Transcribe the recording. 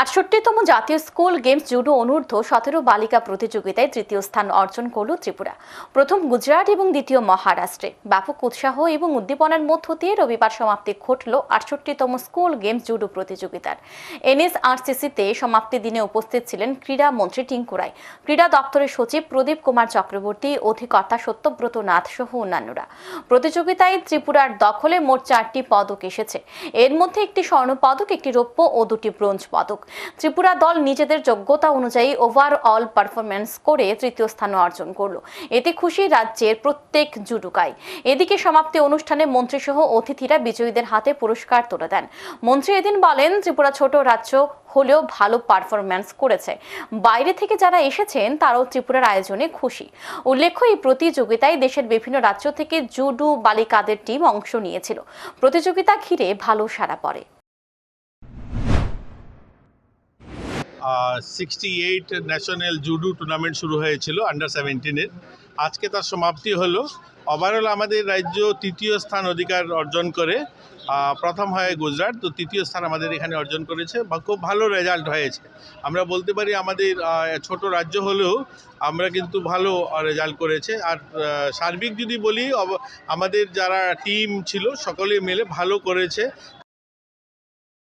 আটষট্টিতম জাতীয় school games judo অনূর্ধ্ব সতেরো বালিকা প্রতিযোগিতায় তৃতীয় স্থান অর্জন করল ত্রিপুরা। প্রথম গুজরাট এবং দ্বিতীয় মহারাষ্ট্রে। ব্যাপক উৎসাহ এবং উদ্দীপনার মধ্য দিয়ে রবিবার সমাপ্তি ঘটল আটষট্টিতম স্কুল গেমস জুডো প্রতিযোগিতার। এনএসআরসিসিতে সমাপ্তি দিনে উপস্থিত ছিলেন ক্রীড়া মন্ত্রী টিঙ্কু রায়। ক্রীড়া দপ্তরের সচিব প্রদীপ কুমার চক্রবর্তী, অধিকর্তা সত্যব্রত নাথ সহ অন্যান্যরা। প্রতিযোগিতায় ত্রিপুরার দখলে মোট চারটি পদক এসেছে। এর মধ্যে একটি স্বর্ণ পদক একটি রৌপ্য ও দুটি ব্রোঞ্জ পদক। ত্রিপুরা দল নিজেদের যোগ্যতা অনুযায়ী ওভারঅল পারফরমেন্স করে তৃতীয় স্থান অর্জন করল। এতে খুশি রাজ্যের প্রত্যেক জুডুকাই। এদিকে সমাপ্তি অনুষ্ঠানে মন্ত্রীসহ অতিথিরা বিজয়ীদের হাতে পুরস্কার তুলে দেন। মন্ত্রী এদিন বলেন, ত্রিপুরা ছোট রাজ্য হলেও ভালো পারফরম্যান্স করেছে। বাইরে থেকে যারা এসেছেন, তারাও ত্রিপুরার আয়োজনে খুশি। উল্লেখ্য, এই প্রতিযোগিতায় দেশের বিভিন্ন রাজ্য থেকে জুডু বালিকাদের টিম অংশ নিয়েছিল। প্রতিযোগিতা ঘিরে ভালো সাড়া পড়ে। Sixty eight national judo tournament শুরু হয়েছিল আন্ডার সেভেন্টিনের আজকে তার সমাপ্তি হলো। ওভারঅল আমাদের রাজ্য তৃতীয় স্থান অধিকার অর্জন করে প্রথম হয় গুজরাট, তো তৃতীয় স্থান আমাদের এখানে অর্জন করেছে বা খুব ভালো রেজাল্ট হয়েছে। আমরা বলতে পারি আমাদের ছোট রাজ্য হলেও আমরা কিন্তু ভালো রেজাল্ট করেছে। আর সার্বিক যদি বলি আমাদের যারা টিম ছিল, সকলে মিলে ভালো করেছে।